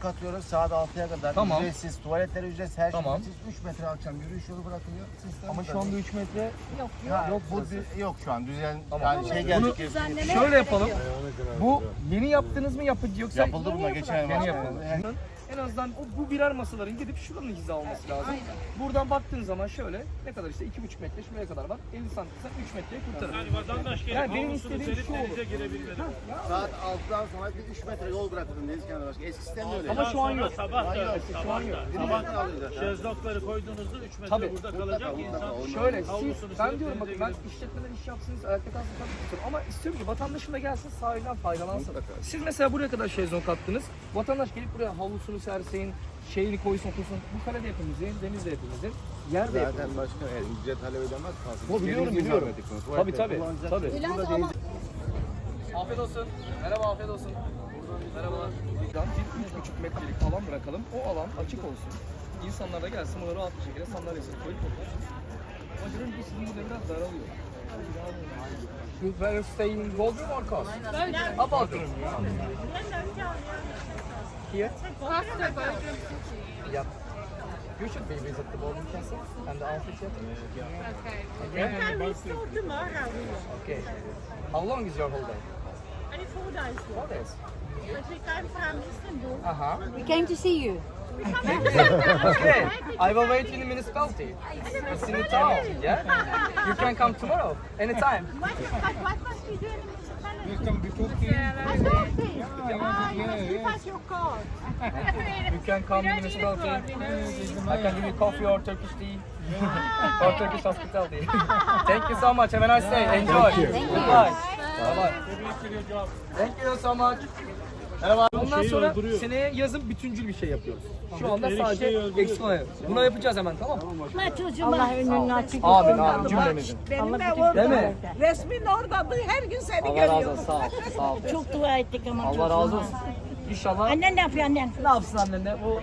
katıyoruz saat 6'ya kadar. Tamam. Ücretsiz, tuvaletler ücretsiz, her şey Tamam. ücretsiz. 3 metre akşam yürüyüş yolu bırakılıyor. Sistem Ama şu anda 3 metre Yok Ha, yok bu dü- yok şu an düzen Tamam. yani şey Bunu- gelecek. Şöyle yapalım. Bu yeni yaptınız mı yapıcı yoksa Yapıldı bunlar geçen ay Yeni yapıldı. Yani En azından o, bu birer masaların gidip şuranın hiza olması lazım. Buradan baktığın zaman şöyle ne kadar işte 2,5 metre şuraya kadar var. 50 santimsen 3 metreye kurtarır. Yani vatandaş gelip Yani benim havlusunu istediğim serip şu olur. denize girebilmeli. Saat 6'dan sonra bir 3 metre yol bırakıldı deniz kenarı başka. Eski sistem de öyle. Ama şu an yok. Sabah da, yok. sabah da, Bir sabah alıyor zaten. şezlongları koyduğunuzda 3 metre Tabii. burada Mutlaka, kalacak mutlaka. insan. Olmaz. Şöyle siz, ben diyorum bakın denize ben girebilir. işletmeden iş yapsınız, ayakta kalsın tabii istiyorum. Ama istiyorum ki vatandaşım da gelsin sahilden faydalansın. Siz mesela buraya kadar şezlong attınız. Vatandaş gelip buraya havlusunu sersin, şeyini koysun otursun. Bu kalede hepimizin, denizde hepimizin, yerde hepimizin. Zaten başka eğer ücret talep edemez kalsın. Bu biliyorum biliyorum. zahmet etmeniz. Tabii tabii. kullanacak. tabii. Bülent ama Afiyet olsun. Merhaba afiyet olsun. Merhabalar. Buradan bir üç buçuk metrelik alan bırakalım. O alan açık olsun. İnsanlar da gelsin bunu rahat bir şekilde sandalyesini koyup otursun. Ama görüyorum ki sizin burada biraz daralıyor. You better stay in Bodrum or? How about? Here? Yep. You should be visit the Bodrum Castle and the amphitheater. Okay. we start tomorrow. Okay. How long is your holiday? Only four days. Four days. But we came from Istanbul. Uh huh. we came to see you. Okay, I will wait in the municipality. It's in the town, yeah? You can come tomorrow, anytime. What, but what must we do in the municipality? I don't think. You must give us your card. You can come in the municipality. I can give you coffee or Turkish tea. or Turkish hospitality. Thank you so much. Have a nice day. Enjoy. Goodbye. Bye bye. Thank you so much. Merhaba. Ondan sonra seneye yazın bütüncül bir şey yapıyoruz. Şu anda sadece eksik olan. Buna yapacağız hemen tamam mı? Allah önünü açık Amin amin cümlemizin. Benim de Değil orada. mi? Resmin oradadır. Her gün seni Allah razı görüyorum. olsun. Sağ ol. Sağ ol. Çok dua ettik ama Allah çok razı olsun. İnşallah Annen ne yapıyor annen? ne yapsın annen de? O